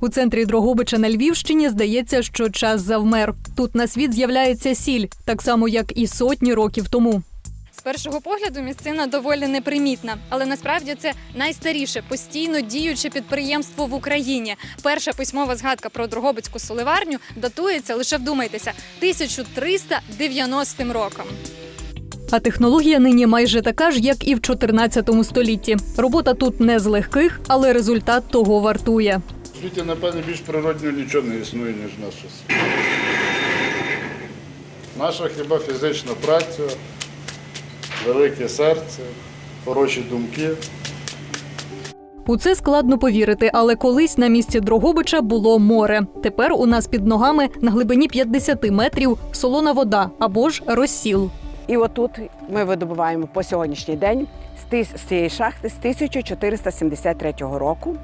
У центрі Дрогобича на Львівщині здається, що час завмер. Тут на світ з'являється сіль, так само як і сотні років тому. З першого погляду місцина доволі непримітна, але насправді це найстаріше постійно діюче підприємство в Україні. Перша письмова згадка про Дрогобицьку соливарню датується лише вдумайтеся 1390 роком. А технологія нині майже така ж, як і в 14 столітті. Робота тут не з легких, але результат того вартує. У світі, напевно, більш природнього нічого не існує, ніж наша сіль. Наша хіба фізична праця, велике серце, хороші думки. У це складно повірити, але колись на місці Дрогобича було море. Тепер у нас під ногами на глибині 50 метрів солона вода або ж розсіл. І отут ми видобуваємо по сьогоднішній день з цієї шахти з 1473 року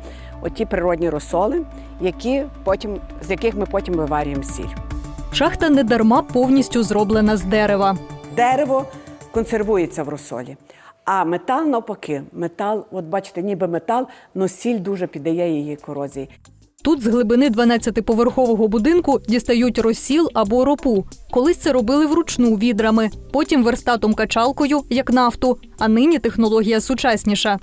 оті природні розсоли, які потім, з яких ми потім виварюємо сіль. Шахта недарма повністю зроблена з дерева. Дерево консервується в розсолі. А метал навпаки, метал, от бачите, ніби метал, але сіль дуже піддає її корозії. Тут з глибини 12-поверхового будинку дістають розсіл або ропу. Колись це робили вручну відрами, потім верстатом качалкою, як нафту. А нині технологія сучасніша.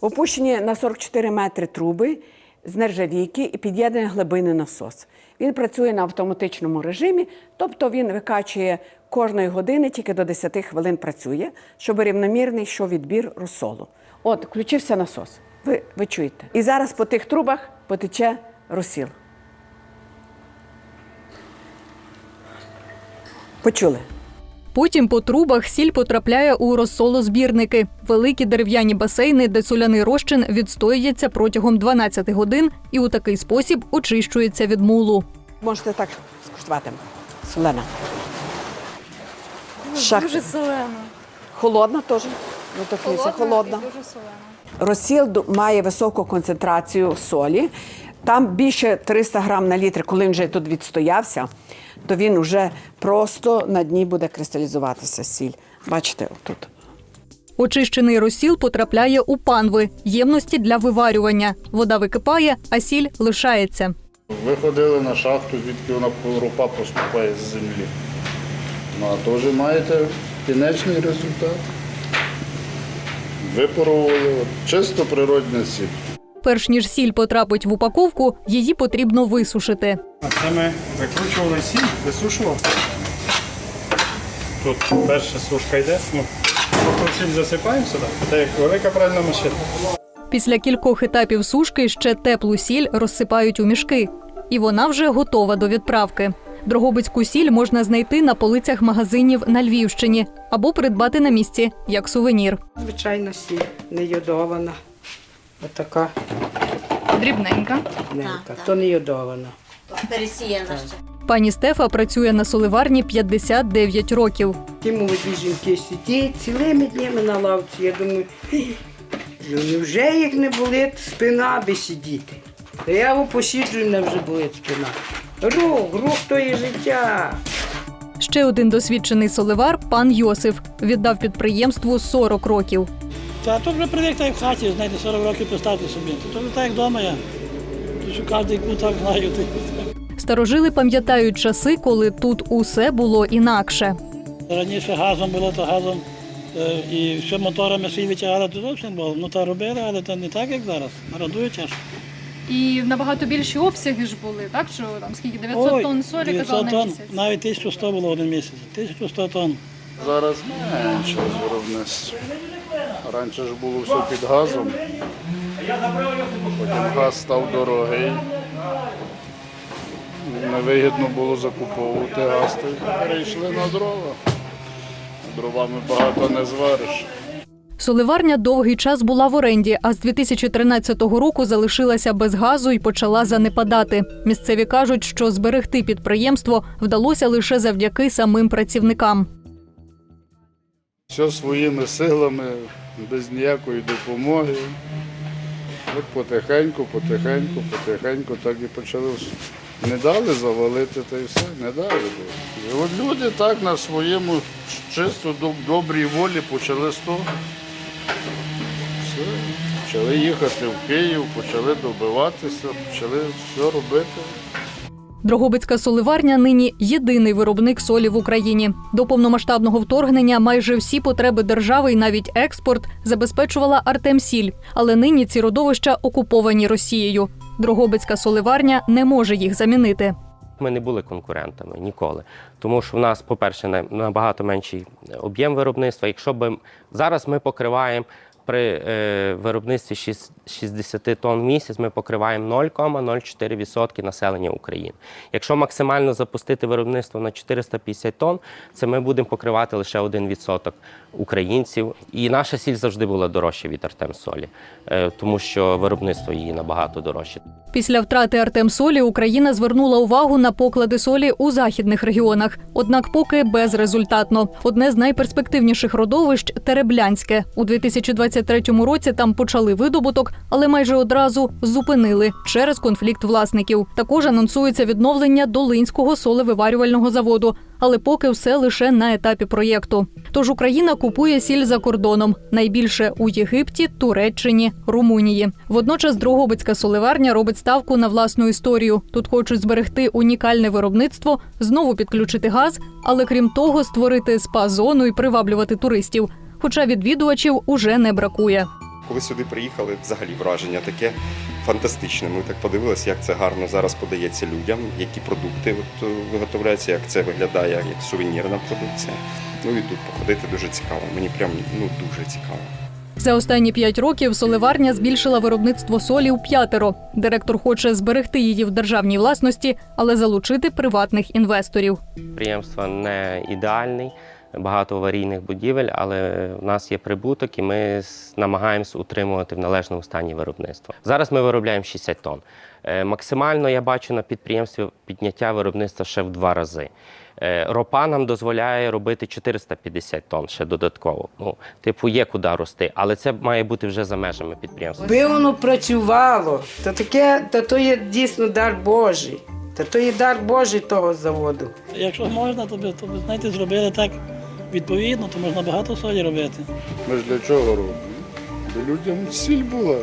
Опущені на 44 метри труби з нержавійки і під'єднаний глибинний насос. Він працює на автоматичному режимі, тобто він викачує кожної години, тільки до 10 хвилин працює, щоб рівномірний йшов відбір розсолу. От, включився насос. Ви, ви чуєте. І зараз по тих трубах потече розсіл. Почули? Потім по трубах сіль потрапляє у розсолозбірники – великі дерев'яні басейни, де соляний розчин відстоюється протягом 12 годин і у такий спосіб очищується від мулу. Можете так скуштувати. Солена. Шахта. Дуже солено. Холодна теж. Ну, так холодна. холодна. і дуже солено. Розсіл має високу концентрацію солі. Там більше 300 грам на літр, коли він вже тут відстоявся, то він вже просто на дні буде кристалізуватися сіль. Бачите, тут. Очищений розсіл потрапляє у панви – ємності для виварювання. Вода википає, а сіль лишається. Ви ходили на шахту, звідки вона ропа поступає з землі. Ну, а теж маєте кінечний результат. Випарували чисто природна сіль. Перш ніж сіль потрапить в упаковку, її потрібно висушити. А це ми викручували сіль, висушував. Тут перша сушка йде. Ну, сіль засипаємо сюди. Це як велика пральна машина. Після кількох етапів сушки ще теплу сіль розсипають у мішки. І вона вже готова до відправки. Дрогобицьку сіль можна знайти на полицях магазинів на Львівщині або придбати на місці як сувенір. Звичайно, сіль, не йодована. Отака Дрібненька. ненька, то не йодована. Пересіяна ще. Пані Стефа працює на соливарні 59 років. Ті молоді жінки сидять цілими днями на лавці. Я думаю, ну невже їх не болить спина, аби сидіти? Та я його посіджу, і мене вже болить спина. Рух, рух то є життя. Ще один досвідчений соливар пан Йосиф віддав підприємству 40 років. Та то вже привик так в хаті, знаєте, 40 років поставити собі. То вже так як вдома я. То що кожен куток знаю. Старожили пам'ятають часи, коли тут усе було інакше. Раніше газом було, то газом е, і все моторами свій витягали, то зовсім було. Ну та робили, але то не так, як зараз. Радує тяжко. І набагато більші обсяги ж були, так? Що там скільки 900 тонн солі 900 казали на тонн, місяць. навіть 1100 було один місяць. 1100 тонн. Зараз менше з. Раніше ж було все під газом. Потім газ став дорогий. Невигідно було закуповувати газ, то перейшли на дрова. Дровами багато не звариш. Соливарня довгий час була в оренді, а з 2013 року залишилася без газу і почала занепадати. Місцеві кажуть, що зберегти підприємство вдалося лише завдяки самим працівникам. Все своїми силами, без ніякої допомоги. От потихеньку, потихеньку, потихеньку так і почали. Не дали завалити та й все, не дали. І от люди так на своєму чисто добрій волі почали з того. Все. Почали їхати в Київ, почали добиватися, почали все робити. Дрогобицька соливарня нині єдиний виробник солі в Україні. До повномасштабного вторгнення майже всі потреби держави і навіть експорт забезпечувала Артемсіль. Але нині ці родовища окуповані Росією. Дрогобицька соливарня не може їх замінити. Ми не були конкурентами ніколи, тому що в нас, по-перше, набагато менший об'єм виробництва. Якщо б зараз ми покриваємо при е, виробництві 60 тонн в місяць, ми покриваємо 0,04% населення України. Якщо максимально запустити виробництво на 450 тонн, це ми будемо покривати лише 1% українців. І наша сіль завжди була дорожча від Артемсолі, е, тому що виробництво її набагато дорожче. Після втрати Артемсолі Україна звернула увагу на поклади солі у західних регіонах. Однак поки безрезультатно. Одне з найперспективніших родовищ Тереблянське. У 2023 році там почали видобуток, але майже одразу зупинили через конфлікт власників. Також анонсується відновлення Долинського солевиварювального заводу, але поки все лише на етапі проєкту. Тож Україна купує сіль за кордоном найбільше у Єгипті, Туреччині, Румунії. Водночас Дрогобицька соливарня робить ставку на власну історію. Тут хочуть зберегти унікальне виробництво, знову підключити газ, але крім того, створити спа-зону і приваблювати туристів. Хоча відвідувачів уже не бракує. Коли сюди приїхали, взагалі враження таке фантастичне. Ми так подивилися, як це гарно зараз подається людям, які продукти от, е, виготовляються, як це виглядає як сувенірна продукція. Ну і тут походити дуже цікаво. Мені прям ну дуже цікаво. За останні п'ять років соливарня збільшила виробництво солі у п'ятеро. Директор хоче зберегти її в державній власності, але залучити приватних інвесторів. Підприємство не ідеальний, багато аварійних будівель, але в нас є прибуток, і ми намагаємось утримувати в належному стані виробництво. Зараз ми виробляємо 60 тонн. Е, Максимально я бачу на підприємстві підняття виробництва ще в два рази. Е, Ропа нам дозволяє робити 450 тонн ще додатково. Ну, типу, є куди рости, але це має бути вже за межами підприємства. Би воно працювало, то таке, то, то є дійсно дар Божий. Та то є дар Божий того заводу. Якщо можна, то би, то би, знаєте, зробили так відповідно, то можна багато солі робити. Ми ж для чого робимо? Бо людям сіль була.